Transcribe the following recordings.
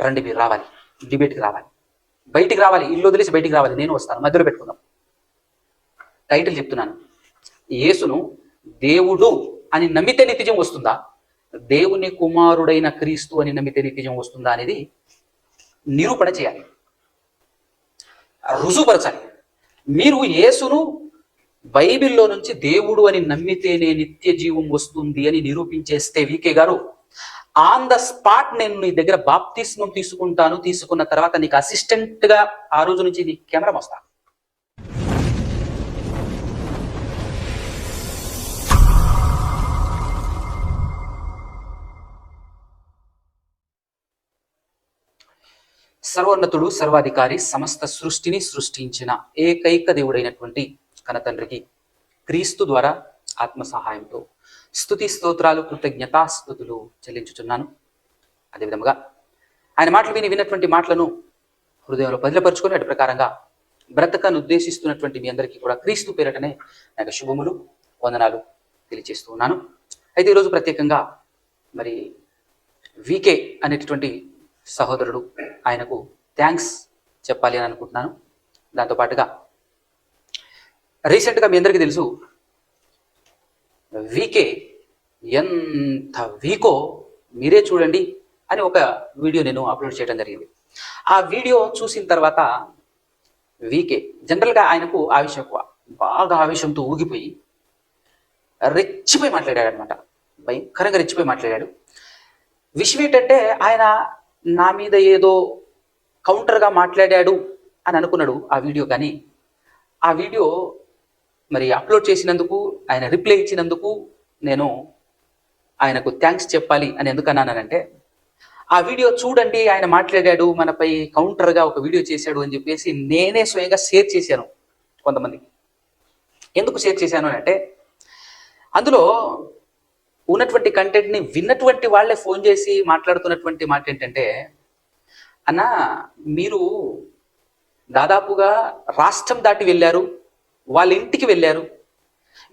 రండి మీరు రావాలి డిబేట్కి రావాలి. బయటికి రావాలి ఇల్లు వదిలేసి బయటికి రావాలి. నేను వస్తాను మధ్యలో పెట్టుకుందాం. టైటిల్ చెప్తున్నాను. యేసును దేవుడు అని నమ్మితే నిత్యజం వస్తుందా? దేవుని కుమారుడైన క్రీస్తు అని నమ్మితే నిత్యజం వస్తుందా అనేది నిరూపణ చేయాలి. రుజువుపరచాలి. మీరు యేసును బైబిల్లో నుంచి దేవుడు అని నమ్మితేనే నిత్య జీవం వస్తుంది అని నిరూపించేస్తే వికే గారు ఆన్ ద స్పాట్ నేను నీ దగ్గర బాప్తిస్మం తీసుకుంటాను తీసుకున్న తర్వాత నీకు అసిస్టెంట్గా ఆ రోజు నుంచి నీ కెమెరా వస్తా సర్వోన్నతుడు సర్వాధికారి సమస్త సృష్టిని సృష్టించిన ఏకైక దేవుడైనటువంటి కనతండ్రికి క్రీస్తు ద్వారా ఆత్మ సహాయంతో. స్థుతి స్తోత్రాలు కృతజ్ఞతాస్థుతులు చెల్లించుచున్నాను. అదేవిధముగా ఆయన మాటలు విని విన్నటువంటి మాటలను హృదయంలో బదిలపరుచుకొని అటు ప్రకారంగా బ్రతకను ఉద్దేశిస్తున్నటువంటి మీ అందరికీ కూడా క్రీస్తు పేరటనే నాకు శుభములు వందనాలు తెలియజేస్తూ ఉన్నాను అయితే ఈరోజు ప్రత్యేకంగా మరి వికే అనేటటువంటి సహోదరుడు ఆయనకు థ్యాంక్స్ చెప్పాలి అని అనుకుంటున్నాను. దాంతోపాటుగా రీసెంట్గా మీ అందరికీ తెలుసు వీకే ఎంత వీకో మీరే చూడండి అని ఒక వీడియో నేను అప్లోడ్ చేయడం జరిగింది. ఆ వీడియో చూసిన తర్వాత వీకే జనరల్గా ఆయనకు ఆవేశం ఎక్కువ. బాగా ఆవేశంతో ఊగిపోయి రెచ్చిపోయి మాట్లాడాడు అనమాట భయంకరంగా రెచ్చిపోయి మాట్లాడాడు. విషయం ఏంటంటే ఆయన నా మీద ఏదో కౌంటర్గా మాట్లాడాడు అని అనుకున్నాడు ఆ వీడియో కానీ. ఆ వీడియో మరి అప్లోడ్ చేసినందుకు ఆయన రిప్లై ఇచ్చినందుకు నేను ఆయనకు థ్యాంక్స్ చెప్పాలి అని ఎందుకు అన్నానంటే ఆ వీడియో చూడండి ఆయన మాట్లాడాడు మనపై కౌంటర్గా ఒక వీడియో చేశాడు అని చెప్పేసి నేనే స్వయంగా షేర్ చేశాను కొంతమందికి. ఎందుకు షేర్ చేశాను అని అంటే అందులో ఉన్నటువంటి కంటెంట్ని విన్నటువంటి వాళ్ళే ఫోన్ చేసి మాట్లాడుతున్నటువంటి మాట ఏంటంటే అన్న మీరు దాదాపుగా రాష్ట్రం దాటి వెళ్ళారు వాళ్ళ ఇంటికి వెళ్ళారు.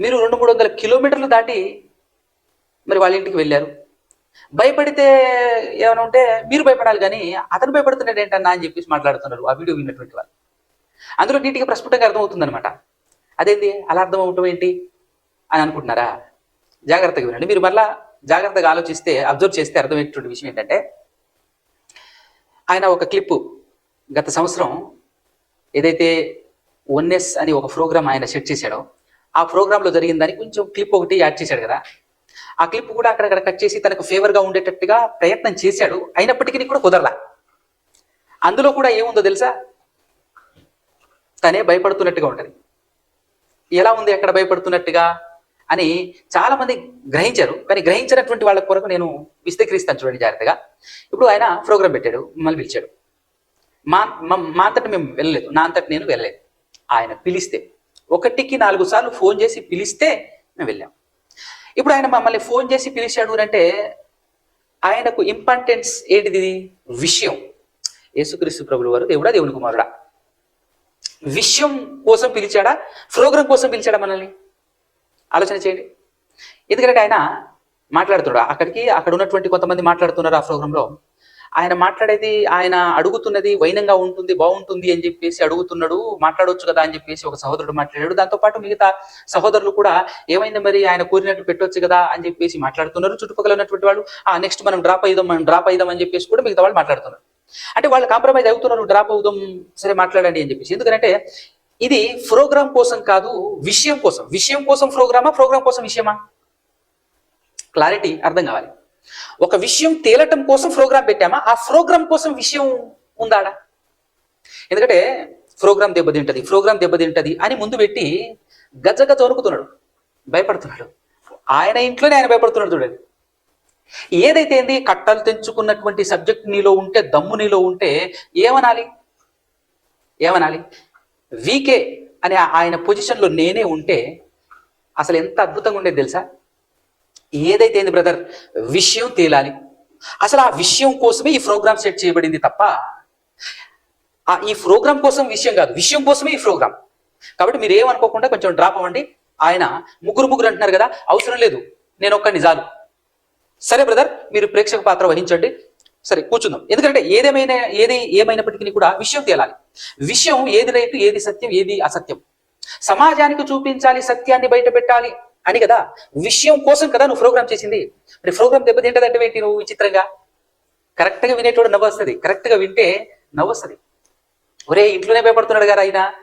మీరు రెండు మూడు వందల కిలోమీటర్లు దాటి మరి వాళ్ళ ఇంటికి వెళ్ళారు. భయపడితే ఏమైనా ఉంటే మీరు భయపడాలి కానీ అతను భయపడుతున్నాడు ఏంటన్నా అని చెప్పేసి మాట్లాడుతున్నారు ఆ వీడియో విన్నటువంటి వాళ్ళు. అందులో నీటిగా ప్రస్ఫుటంగా అర్థమవుతుందనమాట అదేంది? అలా అర్థం అవటం ఏంటి? అని అనుకుంటున్నారా? జాగ్రత్తగా వినండి. మీరు మళ్ళా జాగ్రత్తగా ఆలోచిస్తే అబ్జర్వ్ చేస్తే అర్థమయ్యేటువంటి విషయం ఏంటంటే ఆయన ఒక క్లిప్పు గత సంవత్సరం ఏదైతే వన్నెస్ అని ఒక ప్రోగ్రామ్ ఆయన సెట్ చేశాడు. ఆ ప్రోగ్రాంలో జరిగిందని కొంచెం క్లిప్ ఒకటి యాడ్ చేశాడు కదా. ఆ క్లిప్ కూడా అక్కడక్కడ కట్ చేసి తనకు ఫేవర్గా ఉండేటట్టుగా ప్రయత్నం చేశాడు. అయినప్పటికీ కూడా కుదరలా. అందులో కూడా ఏముందో తెలుసా? తనే భయపడుతున్నట్టుగా ఉంటుంది. ఎలా ఉంది ఎక్కడ భయపడుతున్నట్టుగా? అని చాలా మంది గ్రహించారు. కానీ గ్రహించినటువంటి వాళ్ళ కొరకు నేను విస్తీకరిస్తాను చూడండి జాగ్రత్తగా. ఇప్పుడు ఆయన ప్రోగ్రామ్ పెట్టాడు. మమ్మల్ని పిలిచాడు. మా మా- మా అంతటి మేము వెళ్ళలేదు. నా అంతటి నేను వెళ్ళలేదు. ఆయన పిలిస్తే. ఒకటికి నాలుగు సార్లు ఫోన్ చేసి పిలిస్తే మేము వెళ్ళాం. ఇప్పుడు ఆయన మమ్మల్ని ఫోన్ చేసి పిలిచాడు అంటే ఆయనకు ఇంపార్టెన్స్ ఏంటిది? విషయం. యేసుక్రీస్తు ప్రభులు వారు దేవుడా దేవుని కుమారుడా. విషయం కోసం పిలిచాడా? ప్రోగ్రాం కోసం పిలిచాడా మనల్ని? ఆలోచన చేయండి. ఎందుకంటే ఆయన మాట్లాడుతున్నాడు. అక్కడికి అక్కడ ఉన్నటువంటి కొంతమంది మాట్లాడుతున్నారు ఆ ప్రోగ్రాంలో. ఆయన మాట్లాడేది ఆయన అడుగుతున్నది వైనంగా ఉంటుంది బాగుంటుంది అని చెప్పేసి అడుగుతున్నాడు మాట్లాడవచ్చు కదా అని చెప్పేసి ఒక సహోదరుడు మాట్లాడాడు. దాంతో పాటు మిగతా సహోదరులు కూడా ఏమైంది మరి ఆయన కోరినట్టు పెట్టొచ్చు కదా అని చెప్పేసి మాట్లాడుతున్నారు. చుట్టుపక్కల ఉన్నటువంటి వాళ్ళు ఆ నెక్స్ట్ మనం డ్రాప్ అయిదాం మనం డ్రాప్ అయిదాం అని చెప్పేసి కూడా మిగతా వాళ్ళు మాట్లాడుతున్నారు. అంటే వాళ్ళు కాంప్రమైజ్ అవుతున్నారు డ్రాప్ అవుదాం సరే మాట్లాడండి అని చెప్పేసి. ఎందుకంటే ఇది ప్రోగ్రామ్ కోసం కాదు విషయం కోసం. విషయం కోసం ప్రోగ్రామా ప్రోగ్రామ్ కోసం విషయమా? క్లారిటీ అర్థం కావాలి. ఒక విషయం తేలటం కోసం ప్రోగ్రామ్ పెట్టామా? ఆ ప్రోగ్రామ్ కోసం విషయం ఉందాడా? ఎందుకంటే ప్రోగ్రామ్ దెబ్బతింటది ప్రోగ్రామ్ దెబ్బతింటది అని ముందు పెట్టి గజగజ వణుకుతున్నాడు భయపడుతున్నాడు. ఆయన ఇంట్లోనే ఆయన భయపడుతున్నాడు చూడండి. ఏదైతే ఏంది? కట్టలు తెంచుకున్నటువంటి సబ్జెక్ట్ నీలో ఉంటే దమ్ము నీలో ఉంటే ఏమనాలి? ఏమనాలి? వీకే అనే ఆయన పొజిషన్లో నేనే ఉంటే అసలు ఎంత అద్భుతంగా ఉండేది తెలుసా? ఏదైతే ఏంది బ్రదర్ విషయం తేలాలి. అసలు ఆ విషయం కోసమే ఈ ప్రోగ్రామ్ సెట్ చేయబడింది తప్ప ఆ ఈ ప్రోగ్రామ్ కోసం విషయం కాదు. విషయం కోసమే ఈ ప్రోగ్రామ్. కాబట్టి మీరు ఏమనుకోకుండా కొంచెం డ్రాప్ అవ్వండి. ఆయన ముగ్గురు ముగ్గురు అంటున్నారు కదా అవసరం లేదు. నేను ఒక్కడిని చాలు సరే బ్రదర్ మీరు ప్రేక్షక పాత్ర వహించండి. సరే కూర్చుందాం. ఎందుకంటే ఏదేమైనా ఏది ఏమైనప్పటికీ కూడా విషయం తేలాలి. విషయం ఏది రైతు ఏది సత్యం ఏది అసత్యం. సమాజానికి చూపించాలి సత్యాన్ని బయట పెట్టాలి అని కదా. విషయం కోసం కదా నువ్వు ప్రోగ్రామ్ చేసింది. మరి ప్రోగ్రామ్ దెబ్బతింటదంటే ఏంటి నువ్వు విచిత్రంగా? కరెక్ట్గా వినేటోడు నవ్వొస్తుంది. వస్తుంది వింటే నవ్వొస్తుంది. ఒరే ఇంట్లోనే భయపడుతున్నాడు కదా ఆయన?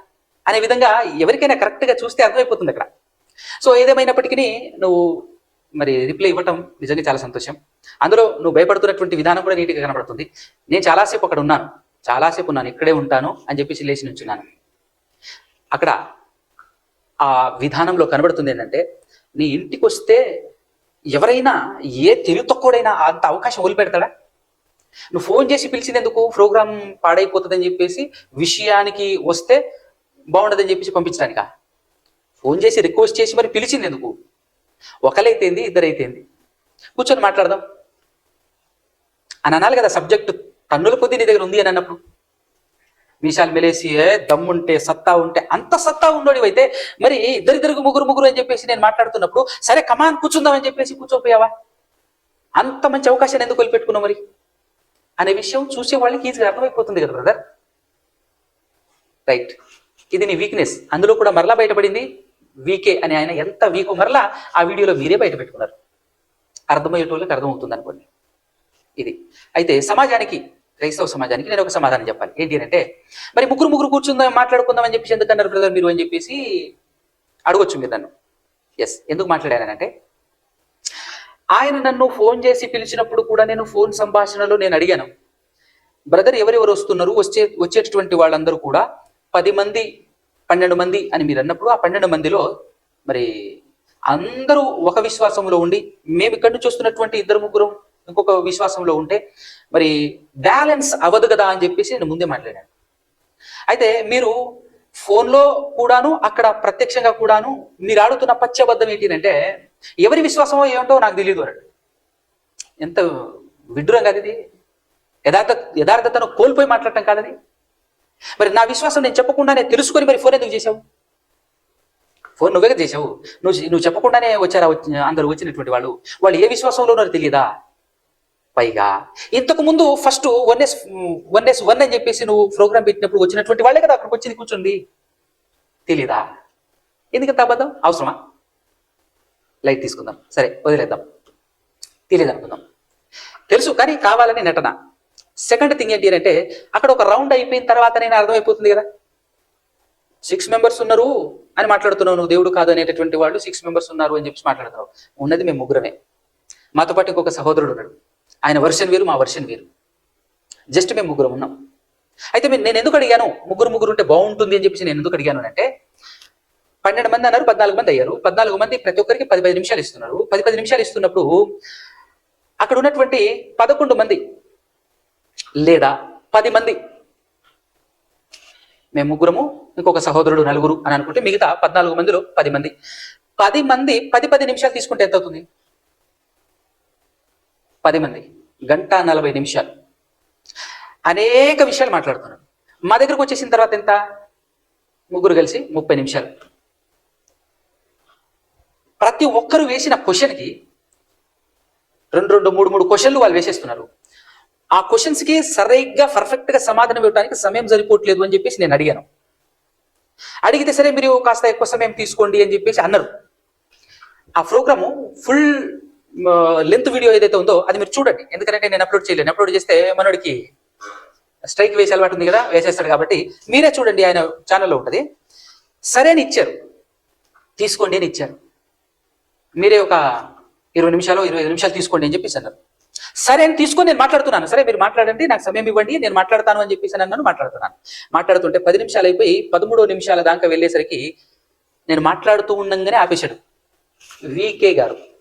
అనే విధంగా ఎవరికైనా కరెక్ట్గా చూస్తే అర్థమైపోతుంది అక్కడ. సో ఏదేమైనప్పటికీ నువ్వు మరి రిప్లై ఇవ్వటం నిజంగా చాలా సంతోషం. అందులో నువ్వు భయపడుతున్నటువంటి విధానం కూడా నీట్గా కనబడుతుంది. నేను చాలాసేపు అక్కడ ఉన్నాను. చాలాసేపు ఉన్నాను. ఇక్కడే ఉంటాను అని చెప్పేసి లేచి నుంచున్నాను అక్కడ ఆ విధానంలో కనబడుతుంది ఏంటంటే నీ ఇంటికి వస్తే ఎవరైనా ఏ తెలివి తక్కువడైనా అంత అవకాశం వదిలిపెడతాడా? నువ్వు ఫోన్ చేసి పిలిచినందుకు ప్రోగ్రామ్ పాడైపోతుందని చెప్పేసి విషయానికి వస్తే బాగుండదని చెప్పేసి పంపించడానిక? ఫోన్ చేసి రిక్వెస్ట్ చేసి మరి పిలిచింది ఎందుకు ఒకరైతేంది ఇద్దరైతేంది? కూర్చొని మాట్లాడదాం. అని అనాలి కదా సబ్జెక్టు టన్నుల కొద్దీ నీ దగ్గర ఉంది అని అన్నప్పుడు. మీసాలు మెలేసి దమ్ముంటే సత్తా ఉంటే అంత సత్తా ఉన్నోడి అయితే మరి ఇద్దరిద్దరికి ముగ్గురు ముగ్గురు అని చెప్పేసి నేను మాట్లాడుతున్నప్పుడు సరే కమాన్ కూర్చుందాం అని చెప్పేసి కూర్చోపోయావా? అంత మంచి అవకాశాన్ని ఎందుకు వదిలిపెట్టుకున్నావు మరి? అనే విషయం చూసే వాళ్ళకి ఈజీగా అర్థమైపోతుంది కదా బ్రదర్ రైట్ ఇది నీ వీక్నెస్ అందులో కూడా మరలా బయటపడింది వీకే అని ఆయన. ఎంత వీకు మరలా ఆ వీడియోలో మీరే బయట పెట్టుకున్నారు. అర్థమయ్యేటోళ్ళకి అర్థమవుతుంది అనుకోండి. ఇది. అయితే సమాజానికి క్రైస్తవ సమాజానికి నేను ఒక సమాధానం చెప్పాలి. ఏంటి అంటే మరి ముగ్గురు ముగ్గురు కూర్చుందాం మాట్లాడుకుందాం అని చెప్పేసి ఎందుకన్నారు బ్రదర్ మీరు అని చెప్పేసి అడగొచ్చు మీరు నన్ను. ఎస్ ఎందుకు మాట్లాడానంటే ఆయన నన్ను ఫోన్ చేసి పిలిచినప్పుడు కూడా నేను ఫోన్ సంభాషణలో నేను అడిగాను. బ్రదర్ ఎవరెవరు వస్తున్నారు? వచ్చే వచ్చేటటువంటి వాళ్ళందరూ కూడా పది మంది పన్నెండు మంది అని మీరు అన్నప్పుడు ఆ పన్నెండు మందిలో మరి అందరూ ఒక విశ్వాసంలో ఉండి మేము ఇక్కడి నుంచి వస్తున్నటువంటి ఇద్దరు ముగ్గురం ఇంకొక విశ్వాసంలో ఉంటే మరి బ్యాలెన్స్ అవ్వదు కదా అని చెప్పేసి నేను ముందే మాట్లాడాను. అయితే మీరు ఫోన్లో కూడాను అక్కడ ప్రత్యక్షంగా కూడాను మీరు ఆడుతున్న పచ్చబద్ధం ఏంటి అంటే ఎవరి విశ్వాసమో ఏమిటో నాకు తెలియదు అన్నాడు. ఎంత విడ్డూరం కాదు ఇది యథార్థ యథార్థతను కోల్పోయి మాట్లాడటం కాదని? మరి నా విశ్వాసం నేను చెప్పకుండానే తెలుసుకొని మరి ఫోన్ ఎందుకు చేసావు ఫోన్ నువ్వే చేసావు నువ్వు నువ్వు చెప్పకుండానే వచ్చారా అందరూ వచ్చినటువంటి వాళ్ళు? వాళ్ళు ఏ విశ్వాసంలో ఉన్నారో తెలియదా? పైగా. ఇంతకు ముందు first one yes one yes one అని చెప్పేసి నువ్వు ప్రోగ్రామ్ పెట్టినప్పుడు వచ్చినటువంటి వాళ్ళే కదా అక్కడికి వచ్చింది కూర్చుంది? తెలీదా? ఎందుకంత అబద్ధం? అవసరమా? లైట్ తీసుకుందాం. సరే వదిలేద్దాం. తెలియదు అనుకుందాం. తెలుసు కానీ కావాలని నటన. సెకండ్ థింగ్ ఏంటి అంటే అక్కడ ఒక రౌండ్ అయిపోయిన తర్వాత నేను అర్థమైపోతుంది కదా. సిక్స్ మెంబర్స్ ఉన్నారు అని మాట్లాడుతున్నావు నువ్వు దేవుడు కాదు అనేటటువంటి వాళ్ళు సిక్స్ మెంబర్స్ ఉన్నారు అని చెప్పి మాట్లాడుతున్నావు. ఉన్నది మేము ముగ్గురమే. మాతో పాటు ఇంకొక సహోదరుడు ఉన్నాడు. ఆయన వర్షన్ వేరు మా వర్షన్ వేరు. జస్ట్ మేము ముగ్గురం ఉన్నాం. అయితే మీరు నేను ఎందుకు అడిగాను? ముగ్గురు ముగ్గురు ఉంటే బాగుంటుంది అని చెప్పేసి నేను ఎందుకు అడిగాను అంటే పన్నెండు మంది అన్నారు పద్నాలుగు మంది అయ్యారు. పద్నాలుగు మంది ప్రతి ఒక్కరికి పది పది నిమిషాలు ఇస్తున్నారు. పది పది నిమిషాలు ఇస్తున్నప్పుడు అక్కడ ఉన్నటువంటి పదకొండు మంది లేదా పది మంది మేము ముగ్గురము ఇంకొక సహోదరుడు నలుగురు అని అనుకుంటే మిగతా పద్నాలుగు మందిలో పది మంది. పది మంది పది పది నిమిషాలు తీసుకుంటే ఎంత అవుతుంది? పది మంది గంట నలభై నిమిషాలు. అనేక విషయాలు మాట్లాడుతున్నాడు మా దగ్గరకు వచ్చేసిన తర్వాత ఎంత? ముగ్గురు కలిసి ముప్పై నిమిషాలు. ప్రతి ఒక్కరు వేసిన క్వశ్చన్కి రెండు రెండు మూడు మూడు క్వశ్చన్లు వాళ్ళు వేసేస్తున్నారు. ఆ క్వశ్చన్స్కి సరిగ్గా పర్ఫెక్ట్గా సమాధానం ఇవ్వడానికి సమయం సరిపోవట్లేదు అని చెప్పేసి నేను అడిగాను. అడిగితే సరే మీరు కాస్త ఎక్కువ సమయం తీసుకోండి అని చెప్పేసి అన్నారు. ఆ ప్రోగ్రాము ఫుల్ లెంత్ వీడియో ఏదైతే ఉందో అది మీరు చూడండి. ఎందుకంటే నేను అప్లోడ్ చేయలేను. అప్లోడ్ చేస్తే మనోడికి స్ట్రైక్ వేసే అలవాటు ఉంది కదా వేసేస్తాడు కాబట్టి మీరే చూడండి ఆయన ఛానల్లో ఉంటుంది. సరే అని ఇచ్చారు. తీసుకోండి అని ఇచ్చారు. మీరే ఒక ఇరవై నిమిషాలు ఇరవై ఐదు నిమిషాలు తీసుకోండి అని చెప్పేసి అన్నారు. సరే అని తీసుకొని నేను మాట్లాడుతున్నాను. సరే మీరు మాట్లాడండి నాకు సమయం ఇవ్వండి నేను మాట్లాడతాను అని చెప్పేసి అన్నాను మాట్లాడుతున్నాను. మాట్లాడుతుంటే పది నిమిషాలు అయిపోయి పదమూడో నిమిషాల దాకా వెళ్ళేసరికి నేను మాట్లాడుతూ ఉండంగానే ఆపేశాడు. వికే గారు.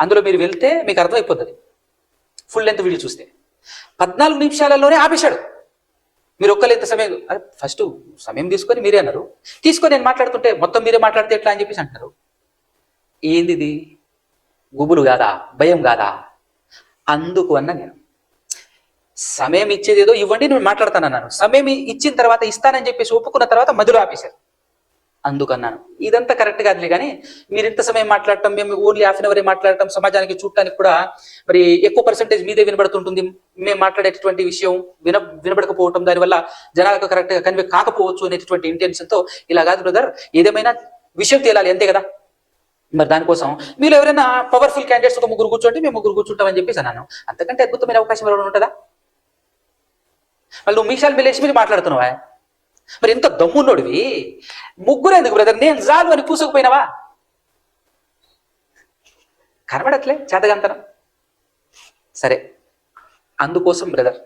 అందులో మీరు వెళ్తే మీకు అర్థమైపోతుంది. ఫుల్ లెంత్ వీడియో చూస్తే. పద్నాలుగు నిమిషాలలోనే ఆపేశాడు. మీరు ఒక్కరు ఎంత సమయం ఫస్ట్ సమయం తీసుకొని మీరే అన్నారు. తీసుకొని నేను మాట్లాడుతుంటే మొత్తం మీరే మాట్లాడితే ఎట్లా అని చెప్పేసి అంటున్నారు. ఏంది ఇది? గుబులు కాదా? భయం కాదా? అందుకు అన్న నేను. సమయం ఇచ్చేది ఏదో ఇవ్వండి నేను మాట్లాడతాను అన్నాను సమయం ఇచ్చిన తర్వాత ఇస్తానని చెప్పేసి ఒప్పుకున్న తర్వాత మధ్యలో ఆపేశారు. అందుకన్నాను. ఇదంతా కరెక్ట్ కాదులే కానీ మీరు ఇంత సమయం మాట్లాడటం మేము ఓన్లీ హాఫ్ అన్ అవరే మాట్లాడటం సమాజానికి చూడటానికి కూడా మరి ఎక్కువ పర్సెంటేజ్ మీదే వినబడుతుంటుంది. మేము మాట్లాడేటటువంటి విషయం విన వినబడకపోవటం దానివల్ల జనాలకు కరెక్ట్గా కన్వే కాకపోవచ్చు అనేటటువంటి intention తో ఇలా కాదు బ్రదర్ ఏదేమైనా విషయం తేలాలి అంతే కదా? మరి దానికోసం మీరు ఎవరైనా పవర్ఫుల్ క్యాండిడేట్స్ ఒక ముగ్గురు కూర్చోండి మేము ముగ్గురు కూర్చుంటామని చెప్పేసి అన్నాను. అంతకంటే అద్భుతమైన అవకాశం ఎవరైనా ఉంటుందా? మళ్ళీ నువ్వు మీషాల్ మిలేసి మీరు మాట్లాడుతున్నావా? మరి ఎంత దమ్మున్నోడివి? ముగ్గురు ఎందుకు బ్రదర్ నేను రాదు అని పూసుకుపోయినావా? కనబడట్లే చేతగంతనం. సరే అందుకోసం బ్రదర్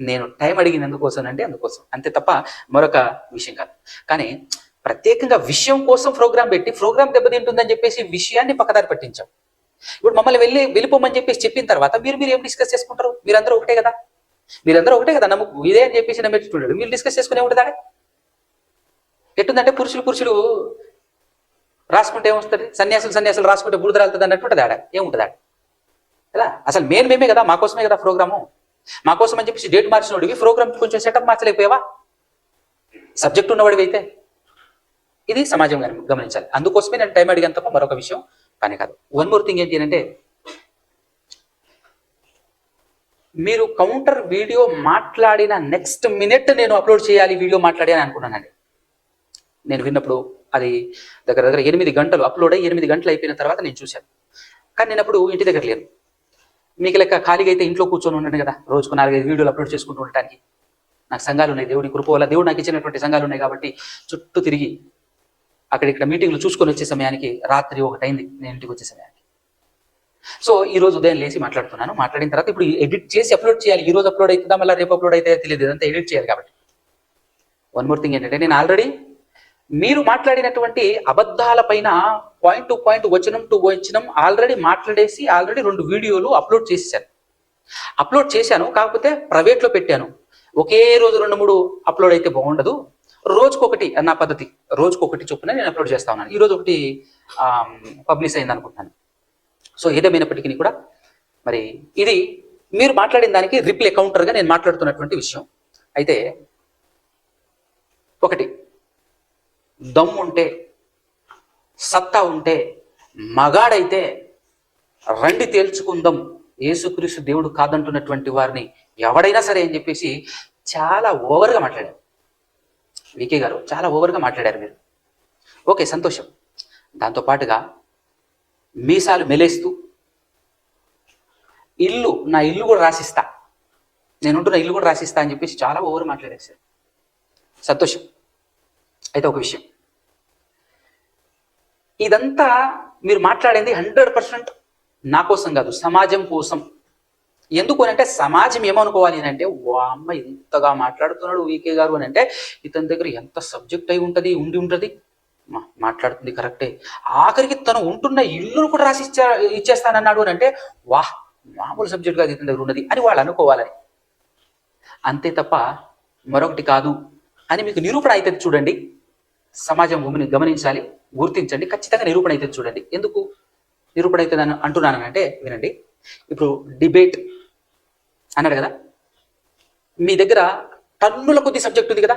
నేను టైం అడిగింది ఎందుకోసం అంటే అందుకోసం. అంతే తప్ప మరొక విషయం కాదు. కానీ ప్రత్యేకంగా విషయం కోసం ప్రోగ్రామ్ పెట్టి ప్రోగ్రామ్ దెబ్బతింటుందని చెప్పేసి విషయాన్ని పక్కదారి పట్టించాం. ఇప్పుడు మమ్మల్ని వెళ్ళి వెళ్ళిపోమని చెప్పేసి చెప్పిన తర్వాత మీరు మీరు ఏం డిస్కస్ చేసుకుంటారు? మీరందరూ ఒకటే కదా? మీరందరూ ఒకటే కదా నమ్మకు. ఇదే అని చెప్పేసి నమ్మేట్టున్నాడు మీరు డిస్కస్ చేసుకునే ఉంటుందా? ఎట్టుందంటే పురుషులు పురుషులు రాసుకుంటే ఏమొస్తుంది? సన్యాసులు సన్యాసులు రాసుకుంటే బురద రాలుతుంది అన్నట్టుంటుంది ఆడ. ఏముంటుంది ఆడ? అసలు మెయిన్ మేమే కదా మాకోసమే కదా ప్రోగ్రాము. మాకోసం అని చెప్పేసి డేట్ మార్చినోడివి ప్రోగ్రామ్ కొంచెం సెటప్ మార్చలేకపోయావా? సబ్జెక్ట్ ఉన్నవాడివి అయితే. ఇది సమాజం గమనించాలి. అందుకోసమే నేను టైం అడిగేంత తప్ప మరొక విషయం కానీ కాదు. వన్ మోర్ థింగ్ ఏంటి అంటే మీరు కౌంటర్ వీడియో మాట్లాడిన నెక్స్ట్ మినిట్ నేను అప్లోడ్ చేయాలి వీడియో మాట్లాడి అని అనుకున్నానండి. నేను విన్నప్పుడు అది దగ్గర దగ్గర ఎనిమిది గంటలు అప్లోడ్ అయ్యి ఎనిమిది గంటలు అయిపోయిన తర్వాత నేను చూశాను. కానీ నేను అప్పుడు ఇంటి దగ్గర లేను. మీకు లెక్క ఖాళీగా అయితే ఇంట్లో కూర్చొని ఉన్నాను కదా రోజుకు నాలుగైదు వీడియోలు అప్లోడ్ చేసుకుంటూ ఉండటానికి. నాకు సంఘాలు ఉన్నాయి దేవుడి కృప వల్ల దేవుడు నాకు ఇచ్చినటువంటి సంఘాలు ఉన్నాయి కాబట్టి చుట్టూ తిరిగి అక్కడ ఇక్కడ మీటింగ్లు చూసుకొని వచ్చే సమయానికి రాత్రి ఒకటైంది నేను ఇంటికి వచ్చే సమయానికి. సో ఈ రోజు ఉదయం లేచి మాట్లాడుతున్నాను. మాట్లాడిన తర్వాత ఇప్పుడు ఎడిట్ చేసి అప్లోడ్ చేయాలి. ఈ రోజు అప్లోడ్ అవుతుందా? మళ్ళీ రేపు అప్లోడ్ అయితే తెలియదు ఇదంతా ఎడిట్ చేయాలి కాబట్టి. వన్ మోర్ థింగ్ ఏంటంటే నేను ఆల్రెడీ మీరు మాట్లాడినటువంటి అబద్ధాల పైన పాయింట్ టు పాయింట్ వచనం టు వచనం ఆల్రెడీ మాట్లాడేసి ఆల్రెడీ రెండు వీడియోలు అప్లోడ్ చేసేసాను. అప్లోడ్ చేశాను కాకపోతే ప్రైవేట్లో పెట్టాను. ఒకే రోజు రెండు మూడు అప్లోడ్ అయితే బాగుండదు. రోజుకొకటి నా పద్ధతి. రోజుకొకటి చొప్పున నేను అప్లోడ్ చేస్తా ఉన్నాను. ఈ రోజు ఒకటి పబ్లిష్ అయింది అనుకుంటున్నాను సో ఏదేమైనప్పటికీ కూడా మరి ఇది మీరు మాట్లాడిన దానికి రిప్లై కౌంటర్గా నేను మాట్లాడుతున్నటువంటి విషయం. అయితే ఒకటి దమ్ముంటే సత్తా ఉంటే మగాడైతే రండి తేల్చుకుందాం యేసుక్రీస్తు దేవుడు కాదంటున్నటువంటి వారిని ఎవడైనా సరే అని చెప్పేసి చాలా ఓవర్గా మాట్లాడారు. వికే గారు చాలా ఓవర్గా మాట్లాడారు మీరు. ఓకే సంతోషం. దాంతో పాటుగా మీసాలు మెలేస్తూ ఇల్లు నా ఇల్లు కూడా రాసిస్తా. నేను ఉంటున్న ఇల్లు కూడా రాసిస్తా అని చెప్పేసి చాలా ఓవర్ మాట్లాడేశారు సంతోషం. అయితే ఒక విషయం. ఇదంతా మీరు మాట్లాడింది హండ్రెడ్ పర్సెంట్ నా కోసం కాదు సమాజం కోసం. ఎందుకు అని అంటే సమాజం ఏమనుకోవాలి అని అంటే వా అమ్మ ఇంతగా మాట్లాడుతున్నాడు వీకే గారు అని అంటే ఇతని దగ్గర ఎంత సబ్జెక్ట్ అయి ఉంటుంది ఉండి ఉంటుంది. మాట్లాడుతుంది కరెక్టే. ఆఖరికి తను ఉంటున్న ఇల్లును కూడా రాసి ఇచ్చా ఇచ్చేస్తానన్నాడు అని అంటే వాహ్ మామూలు సబ్జెక్ట్గా ఇతని దగ్గర ఉన్నది అని వాళ్ళు అనుకోవాలని. అంతే తప్ప మరొకటి కాదు అని మీకు నిరూపణ అయితే చూడండి. సమాజం భూమిని గమనించాలి గుర్తించండి ఖచ్చితంగా నిరూపణ అయితే చూడండి. ఎందుకు నిరూపణ అయితే అని అంటున్నాను అంటే వినండి. ఇప్పుడు డిబేట్ అన్నాడు కదా. మీ దగ్గర టన్నుల కొద్ది సబ్జెక్ట్ ఉంది కదా.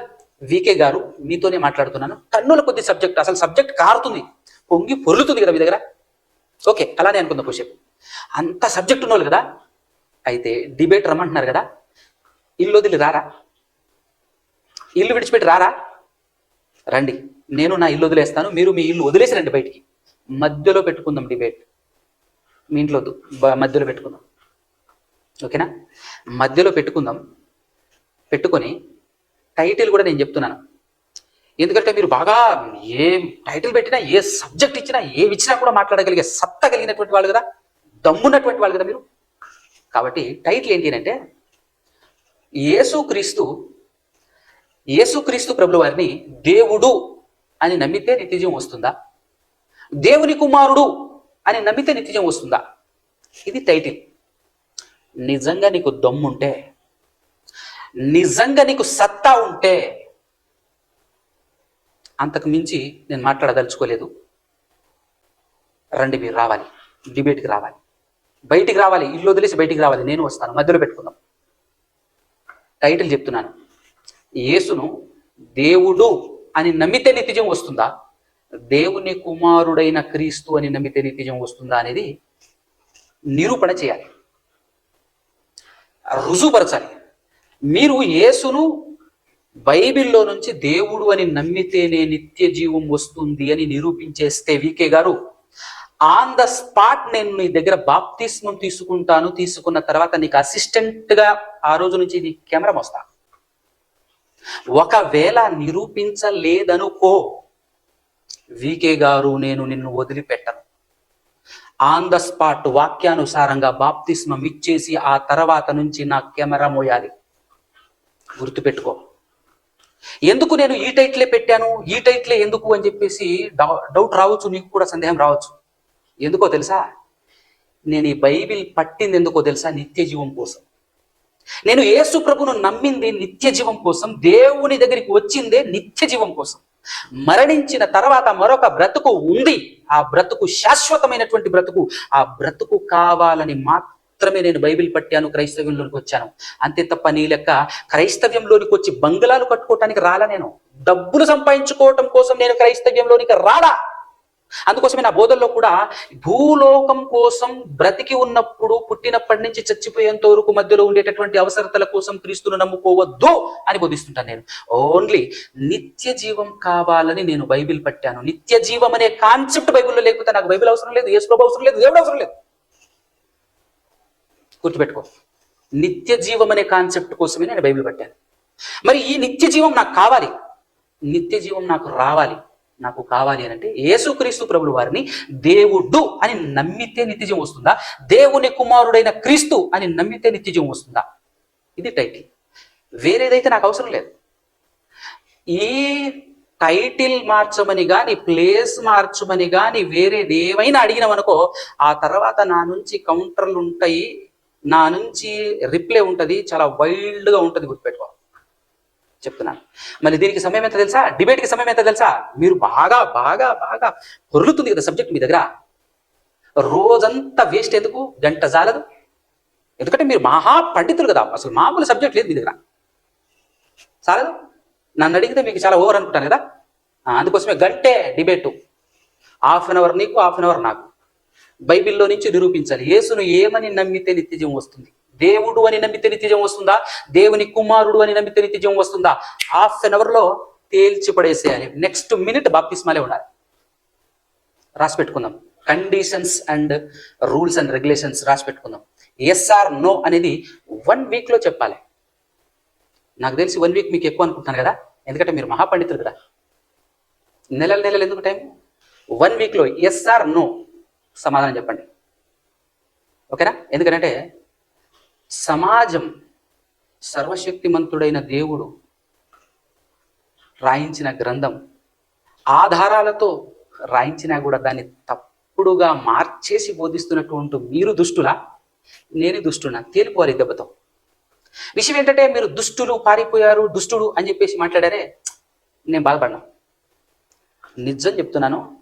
వికే గారు మీతోనే మాట్లాడుతున్నాను. కన్నుల కొద్ది సబ్జెక్ట్ అసలు సబ్జెక్ట్ కారుతుంది. పొంగి పొర్లుతుంది కదా మీ దగ్గర? ఓకే అలానే అనుకుందాం కోసేపు అంత సబ్జెక్ట్ ఉన్నోళ్ళు కదా? అయితే డిబేట్ రమ్మంటున్నారు కదా? ఇల్లు వదిలి రారా? ఇల్లు విడిచిపెట్టి రారా? రండి నేను నా ఇల్లు వదిలేస్తాను మీరు మీ ఇల్లు వదిలేసి రండి బయటికి. మధ్యలో పెట్టుకుందాం డిబేట్ మీ ఇంట్లో వద్దు మధ్యలో పెట్టుకుందాం. ఓకేనా మధ్యలో పెట్టుకుందాం. పెట్టుకొని టైటిల్ కూడా నేను చెప్తున్నాను. ఎందుకంటే మీరు బాగా ఏ టైటిల్ పెట్టినా ఏ సబ్జెక్ట్ ఇచ్చినా ఏ ఇచ్చినా కూడా మాట్లాడగలిగే సత్తా కలిగినటువంటి వాళ్ళు కదా దమ్మున్నటువంటి వాళ్ళు కదా మీరు. కాబట్టి టైటిల్ ఏంటి అంటే యేసుక్రీస్తు యేసుక్రీస్తు ప్రభుల వారిని దేవుడు అని నమ్మితే నిత్యజీవం వస్తుందా? దేవుని కుమారుడు అని నమ్మితే నిత్యజీవం వస్తుందా? ఇది టైటిల్. నిజంగా నీకు దమ్ముంటే నిజంగా నీకు సత్తా ఉంటే అంతకు మించి నేను మాట్లాడదలుచుకోలేదు. రండి మీరు రావాలి. డిబేట్కి రావాలి. బయటికి రావాలి. ఇల్లు వదిలేసి బయటికి రావాలి. నేను వస్తాను. మధ్యలో పెట్టుకుందాం. టైటిల్ చెప్తున్నాను. యేసును దేవుడు అని నమ్మితే నిత్యజం వస్తుందా? దేవుని కుమారుడైన క్రీస్తు అని నమ్మితే నిత్యజం వస్తుందా అనేది నిరూపణ చేయాలి. రుజువుపరచాలి. మీరు యేసును బైబిల్లో నుంచి దేవుడు అని నమ్మితేనే నిత్య జీవం వస్తుంది అని నిరూపించేస్తే వికే గారు ఆన్ ద స్పాట్ నేను నీ దగ్గర బాప్తిస్మం తీసుకుంటాను తీసుకున్న తర్వాత నీకు అసిస్టెంట్గా ఆ రోజు నుంచి నీ కెమెరా వస్తా ఒకవేళ నిరూపించలేదనుకో వికే గారు నేను నిన్ను వదిలిపెట్టను. ఆన్ ద స్పాట్ వాక్యానుసారంగా బాప్తిస్మం ఇచ్చేసి ఆ తర్వాత నుంచి నా కెమెరా మోయాలి. గుర్తుపెట్టుకో. ఎందుకు నేను ఈ టైట్లే పెట్టాను? ఈ టైట్లే ఎందుకు అని చెప్పేసి డౌ- డౌట్ రావచ్చు నీకు కూడా సందేహం రావచ్చు. ఎందుకో తెలుసా? నేను ఈ బైబిల్ పట్టింది ఎందుకో తెలుసా? నిత్య జీవం కోసం. నేను యేసు ప్రభును నమ్మింది నిత్య జీవం కోసం దేవుని దగ్గరికి వచ్చిందే నిత్య జీవం కోసం. మరణించిన తర్వాత మరొక బ్రతుకు ఉంది. ఆ బ్రతుకు శాశ్వతమైనటువంటి బ్రతుకు ఆ బ్రతుకు కావాలని మాత్రం మాత్రమే నేను బైబిల్ పట్టాను క్రైస్తవ్యంలోనికి వచ్చాను. అంతే తప్ప నీ లెక్క క్రైస్తవ్యంలోనికి వచ్చి బంగ్లాలు కట్టుకోవటానికి రాలా నేను? డబ్బులు సంపాదించుకోవటం కోసం నేను క్రైస్తవ్యంలోనికి రాలా? అందుకోసమే నా బోధల్లో కూడా భూలోకం కోసం బ్రతికి ఉన్నప్పుడు పుట్టినప్పటి నుంచి చచ్చిపోయేంత వరకు మధ్యలో ఉండేటటువంటి అవసరతల కోసం క్రీస్తును నమ్ముకోవద్దు అని బోధిస్తుంటాను నేను. ఓన్లీ నిత్య జీవం కావాలని నేను బైబిల్ పట్టాను. నిత్య జీవం అనే కాన్సెప్ట్ బైబిల్లో లేకపోతే నాకు బైబిల్ అవసరం లేదు ఏ ప్రభు అవసరం లేదు దేవుడు అవసరం లేదు. గుర్తుపెట్టుకో. నిత్య జీవం అనే కాన్సెప్ట్ కోసమే నేను బైబిల్ పట్టాను. మరి ఈ నిత్య జీవం నాకు కావాలి. నిత్య జీవం నాకు రావాలి. నాకు కావాలి అని అంటే యేసుక్రీస్తు ప్రభులు వారిని దేవుడు అని నమ్మితే నిత్యజీవం వస్తుందా? దేవుని కుమారుడైన క్రీస్తు అని నమ్మితే నిత్యజీవం వస్తుందా? ఇది టైటిల్ వేరేదైతే నాకు అవసరం లేదు. ఈ టైటిల్ మార్చమని కానీ ప్లేస్ మార్చమని కానీ వేరేదేమైనా అడిగినామనుకో ఆ తర్వాత నా నుంచి కౌంటర్లు ఉంటాయి. నా నుంచి రిప్లై ఉంటుంది చాలా వైల్డ్గా ఉంటుంది గుర్తుపెట్టుకో. చెప్తున్నాను. మళ్ళీ దీనికి సమయం ఎంత తెలుసా? డిబేట్కి సమయం ఎంత తెలుసా? మీరు బాగా బాగా బాగా పొర్లుతుంది కదా సబ్జెక్ట్ మీ దగ్గర. రోజంతా వేస్ట్ ఎందుకు? గంట జాలదు. ఎందుకంటే మీరు మహా పండితులు కదా అసలు మామూలు సబ్జెక్ట్ లేదు మీ దగ్గర. చాలదు నన్ను అడిగితే మీకు చాలా ఓవర్ అనుకుంటాను కదా? అందుకోసమే గంటే డిబేటు హాఫ్ అన్ అవర్ నీకు హాఫ్ అన్ అవర్ నాకు. బైబిల్లో నుంచి నిరూపించాలి. యేసును ఏమని నమ్మితే నిత్యజీవం వస్తుంది? దేవుడు అని నమ్మితే నిత్యజీవం వస్తుందా? దేవుని కుమారుడు అని నమ్మితే నిత్యజీవం వస్తుందా? హాఫ్ అన్ అవర్లో తేల్చి పడేసేయాలి నెక్స్ట్ మినిట్ బాప్తిస్మాలే ఉండాలి. రాసి పెట్టుకుందాం. Conditions and rules and regulations రాసి పెట్టుకుందాం. ఎస్ఆర్ నో అనేది వన్ వీక్లో చెప్పాలి. నాకు తెలిసి వన్ వీక్ మీకు ఎక్కువ అనుకుంటున్నాను కదా? ఎందుకంటే మీరు మహాపండితులు కదా. నెలల నెలలు ఎందుకు టైం? వన్ వీక్లో ఎస్ఆర్ నో సమాధానం చెప్పండి. ఓకేనా? ఎందుకంటే సమాజం సర్వశక్తిమంతుడైన దేవుడు రాయించిన గ్రంథం ఆధారాలతో రాయించినా కూడా దాన్ని తప్పుడుగా మార్చేసి బోధిస్తున్నటువంటి మీరు దుష్టులా? నేను దుష్టునా? తేలిపోవాలి దెబ్బతో. విషయం ఏంటంటే మీరు దుష్టులు పారిపోయారు దుష్టుడు అని చెప్పేసి మాట్లాడారే నేను బాధపడ్డాను. నిజం చెప్తున్నాను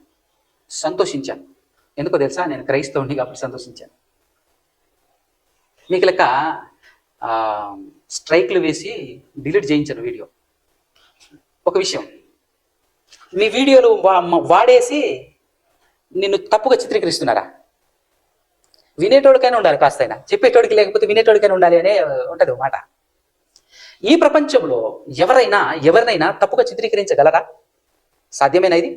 సంతోషించాను. ఎందుకో తెలుసా? నేను క్రైస్తవుని కాబట్టి సంతోషించాను. మీకు లెక్క స్ట్రైక్లు వేసి డిలీట్ చేయించాను వీడియో. ఒక విషయం. మీ వీడియోలు వాడేసి నిన్ను తప్పుగా చిత్రీకరిస్తున్నారా? వినేటోడికైనా ఉండాలి కాస్తైనా. చెప్పేటోడికి లేకపోతే వినేటోడికైనా ఉండాలి అనే ఉంటుంది మాట. ఈ ప్రపంచంలో ఎవరైనా ఎవరినైనా తప్పుగా చిత్రీకరించగలరా? సాధ్యమేనా ఇది?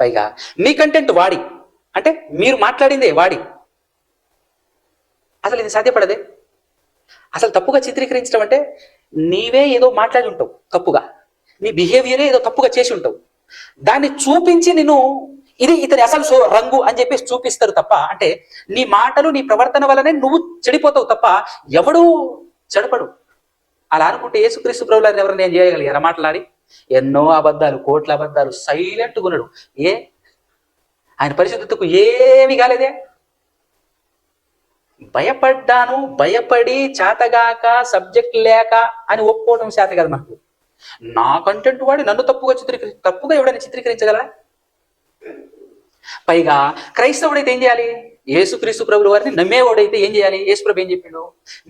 పైగా మీ కంటెంట్ వాడి. అంటే మీరు మాట్లాడిందే వాడి. అసలు ఇది సాధ్యపడదే? అసలు తప్పుగా చిత్రీకరించడం అంటే నీవే ఏదో మాట్లాడి ఉంటావు తప్పుగా. నీ బిహేవియరే ఏదో తప్పుగా చేసి ఉంటావు. దాన్ని చూపించి నేను ఇది ఇతని అసలు సో రంగు అని చెప్పేసి చూపిస్తారు తప్ప అంటే నీ మాటలు నీ ప్రవర్తన వల్లనే నువ్వు చెడిపోతావు తప్ప ఎవడు చెడపడు. అలా అనుకుంటే యేసుక్రీస్తు ప్రభులారిని ఎవరైనా ఏం చేయగలిగారా మాట్లాడి. ఎన్నో అబద్ధాలు కోట్ల అబద్ధాలు సైలెంట్ ఉన్నాడు. ఏ? ఆయన పరిశుద్ధతకు ఏమి కాలేదే. భయపడ్డాను భయపడి చేతగాక సబ్జెక్ట్ లేక అని ఒప్పుకోవడం చేత కదా నాకు నా కంటెంట్ వాడి నన్ను తప్పుగా చిత్రీకరి తప్పుగా ఎవడైనా చిత్రీకరించగలరా? పైగా క్రైస్తవుడైతే ఏం చేయాలి? యేసుక్రీస్తు ప్రభుల వారిని నమ్మేవాడైతే ఏం చేయాలి? యేసుప్రభు ఏం చెప్పిండు?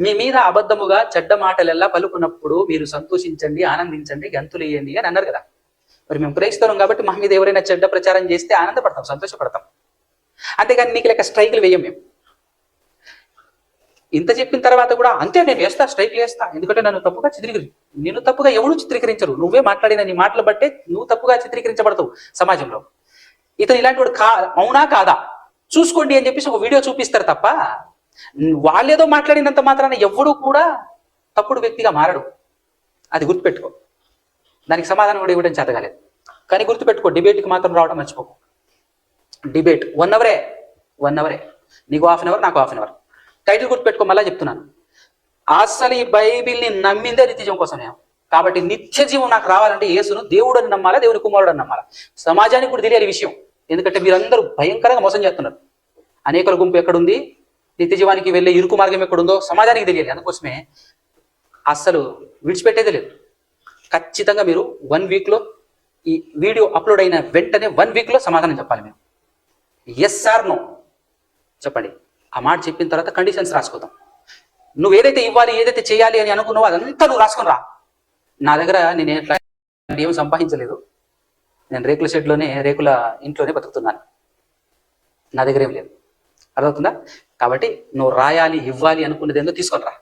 మీ మీద అబద్ధముగా చెడ్డ మాటలెల్లా పలుకున్నప్పుడు మీరు సంతోషించండి ఆనందించండి గంతులేయండి అని అన్నారు కదా. మరి మేము క్రైస్తవం కాబట్టి మా మీద ఎవరైనా చెడ్డ ప్రచారం చేస్తే ఆనందపడతాం సంతోషపడతాం. అంతేగాని నీకు లెక్క స్ట్రైకులు వేయం మేము. ఇంత చెప్పిన తర్వాత కూడా అంతే నేను వేస్తా స్ట్రైక్ వేస్తా. ఎందుకంటే నన్ను తప్పుగా చిత్రీకరి నేను తప్పుగా ఎవరు చిత్రీకరించరు. నువ్వే మాట్లాడిన నీ మాటలు బట్టే నువ్వు తప్పుగా చిత్రీకరించబడతావు సమాజంలో. ఇతను ఇలాంటి వాడు కా అవునా కాదా? చూసుకోండి అని చెప్పేసి ఒక వీడియో చూపిస్తారు తప్ప వాళ్ళేదో మాట్లాడినంత మాత్రాన ఎవడు కూడా తప్పుడు వ్యక్తిగా మారడు. అది గుర్తుపెట్టుకో. దానికి సమాధానం కూడా ఇవ్వడం చేతగాలేదు కానీ గుర్తుపెట్టుకో డిబేట్కి మాత్రం రావడం మర్చిపోకు. డిబేట్ వన్ అవరే వన్ అవరే. నీకు హాఫ్ అన్ అవర్ నాకు హాఫ్ అన్ అవర్. టైటిల్ గుర్తుపెట్టుకో మళ్ళీ చెప్తున్నాను. అసలు ఈ బైబిల్ని నమ్మిందే నిత్యజీవం కోసం నేను కాబట్టి నిత్య జీవం నాకు రావాలంటే యేసును దేవుడు అని నమ్మాలా దేవుని కుమారుడు అని నమ్మాలా? సమాజానికి కూడా తెలియాలి విషయం. ఎందుకంటే మీరందరూ భయంకరంగా మోసం చేస్తున్నారు. అనేకుల గుంపు ఎక్కడుంది? నిత్యజీవానికి వెళ్ళే ఇరుకు మార్గం ఎక్కడుందో సమాజానికి తెలియాలి. అందుకోసమే అస్సలు విడిచిపెట్టేది లేదు. ఖచ్చితంగా మీరు వన్ వీక్లో ఈ వీడియో అప్లోడ్ అయిన వెంటనే వన్ వీక్లో సమాధానం చెప్పాలి మేము ఎస్ సార్ నో చెప్పండి. ఆ మాట చెప్పిన తర్వాత కండిషన్స్ రాసుకోదాం. నువ్వు ఏదైతే ఇవ్వాలి ఏదైతే చేయాలి అని అనుకున్నావో అదంతా నువ్వు రాసుకుని రా. నా దగ్గర నేను ఎట్లా ఏం సంపాదించలేదు. నేను రేకుల షెడ్లోనే రేకుల ఇంట్లోనే బతుకుతున్నాను. నా దగ్గర ఏం లేదు. అర్థమవుతుందా? కాబట్టి నువ్వు రాయాలి ఇవ్వాలి అనుకున్నది ఏందో తీసుకొని రా.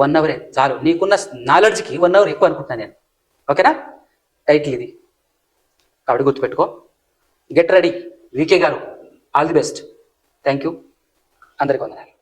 వన్ అవరే చాలు. నీకున్న నాలెడ్జ్కి వన్ అవర్ ఎక్కువ అనుకుంటున్నాను నేను. ఓకేనా? టైటిల్ ఇది. కాబట్టి గుర్తుపెట్టుకో. గెట్ రెడీ వికే గారు all the best thank you అందరికి వందనాలు.